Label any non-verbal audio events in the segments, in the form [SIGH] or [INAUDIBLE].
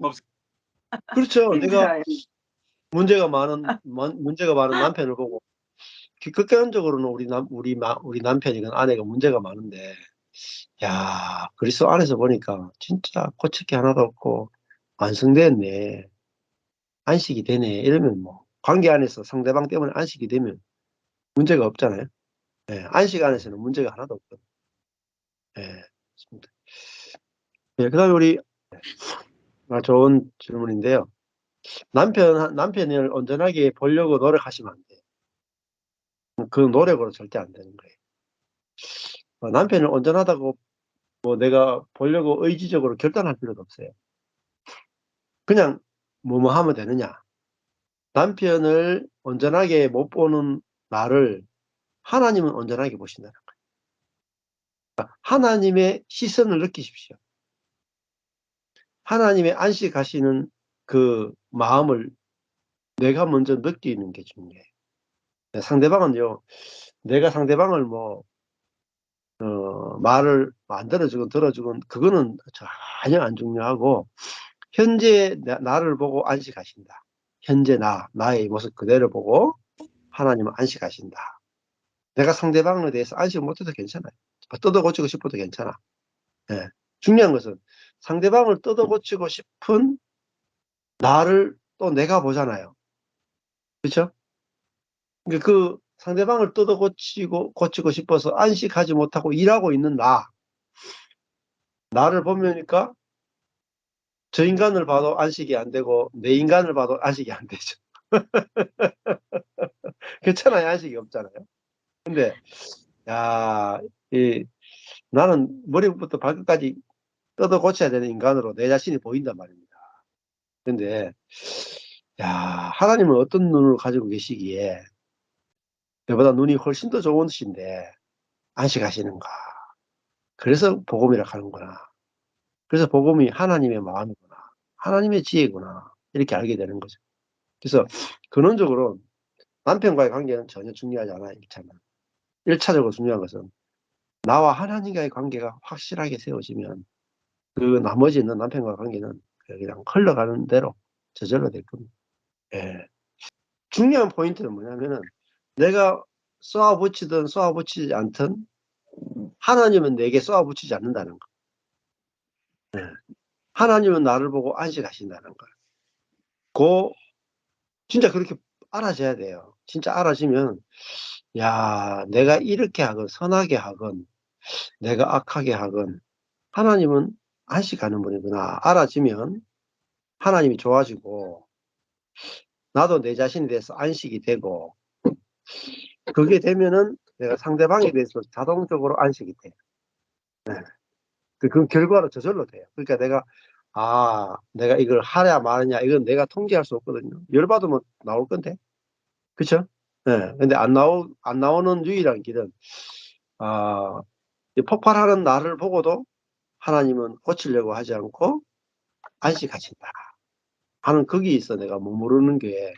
없어. 그렇죠. [LAUGHS] 내가 힘들어요. 문제가 많은 만- 문제가 많은 남편을 보고 기- 극단적으로는 우리 남 우리 마, 우리 남편이건 아내가 문제가 많은데 야 그리스도 안에서 보니까 진짜 고칠 게 하나도 없고 완성됐네 안식이 되네 이러면 뭐 관계 안에서 상대방 때문에 안식이 되면 문제가 없잖아요. 예, 안식 안에서는 문제가 하나도 없거든요. 예. 예, 그 다음에 우리 아, 좋은 질문인데요. 남편 남편을 온전하게 보려고 노력하시면 안 돼요. 그 노력으로 절대 안 되는 거예요. 어, 남편을 온전하다고 뭐 내가 보려고 의지적으로 결단할 필요도 없어요. 그냥 뭐뭐 하면 되느냐. 남편을 온전하게 못 보는 나를 하나님은 온전하게 보신다는 거예요. 그러니까 하나님의 시선을 느끼십시오. 하나님의 안식하시는 그 마음을 내가 먼저 느끼는 게 중요해요. 상대방은요, 내가 상대방을 뭐, 어, 말을 안 들어주건 그거는 전혀 안 중요하고, 현재 나- 나를 보고 안식하신다. 현재 나, 나의 모습 그대로 보고 하나님은 안식하신다. 내가 상대방에 대해서 안식 못해도 괜찮아요. 뜯어 고치고 싶어도 괜찮아. 예. 중요한 것은 상대방을 뜯어 고치고 싶은 나를 또 내가 보잖아요. 그렇죠? 그 상대방을 뜯어 고치고 고치고 싶어서 안식하지 못하고 일하고 있는 나 나를 보면니까 저 인간을 봐도 안식이 안 되고 내 인간을 봐도 안식이 안 되죠. [LAUGHS] 그렇잖아요. 안식이 없잖아요. 근데 야, 이 나는 머리부터 발끝까지 뜯어 고쳐야 되는 인간으로 내 자신이 보인단 말입니다. 근데 야, 하나님은 어떤 눈을 가지고 계시기에 내보다 눈이 훨씬 더 좋으신데 안식하시는가. 그래서 복음이라 하는구나. 그래서 복음이 하나님의 마음이구나. 하나님의 지혜구나. 이렇게 알게 되는 거죠. 그래서 근원적으로 남편과의 관계는 전혀 중요하지 않아요. 1차는. 1차적으로 중요한 것은 나와 하나님과의 관계가 확실하게 세워지면 그 나머지 있는 남편과의 관계는 그냥 흘러가는 대로 저절로 될 겁니다. 예. 중요한 포인트는 뭐냐면은 내가 쏘아 붙이든 쏘아 붙이지 않든 하나님은 내게 쏘아 붙이지 않는다는 거. 예. 하나님은 나를 보고 안식하신다는 거. 그 진짜 그렇게 알아져야 돼요. 진짜 알아지면 야 내가 이렇게 하건 선하게 하건 내가 악하게 하건 하나님은 안식하는 분이구나 알아지면 하나님이 좋아지고 나도 내 자신에 대해서 안식이 되고 그게 되면은 내가 상대방에 대해서 자동적으로 안식이 돼. 네. 그, 그 결과로 저절로 돼요. 그러니까 내가 아 내가 이걸 하랴 마느냐 이건 내가 통제할 수 없거든요. 열받으면 나올 건데 그쵸? 네. 근데 안 나오 안 나오는 유일한 길은 아이 폭발하는 나를 보고도 하나님은 고치려고 하지 않고 안식하신다 하는 거기 있어 내가 머무르는 게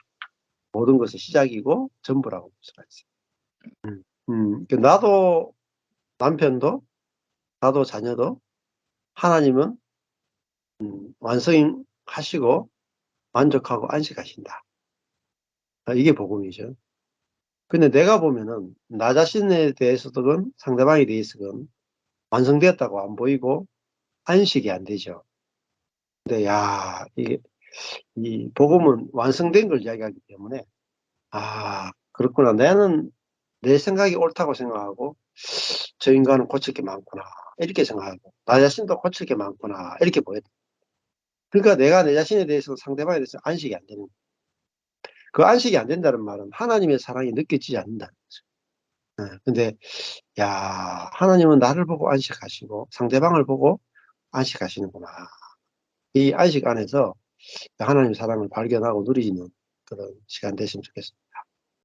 모든 것의 시작이고 전부라고 볼 수가 있어요. 음, 음, 그 나도 남편도 나도 자녀도 하나님은 음, 완성하시고 만족하고 안식하신다. 아, 이게 복음이죠. 근데 내가 보면은 나 자신에 대해서든 상대방에 대해서든 완성되었다고 안 보이고 안식이 안 되죠. 근데 야 이게 이 복음은 완성된 걸 이야기하기 때문에 아 그렇구나 나는 내 생각이 옳다고 생각하고 저 인간은 고칠 게 많구나 이렇게 생각하고 나 자신도 고칠 게 많구나 이렇게 보여 그러니까 내가 내 자신에 대해서 상대방에 대해서 안식이 안 되는. 그 안식이 안 된다는 말은 하나님의 사랑이 느껴지지 않는다는 거죠. 네, 근데 야 하나님은 나를 보고 안식하시고 상대방을 보고 안식하시는구나. 이 안식 안에서 하나님의 사랑을 발견하고 누리는 그런 시간 됐으면 좋겠습니다.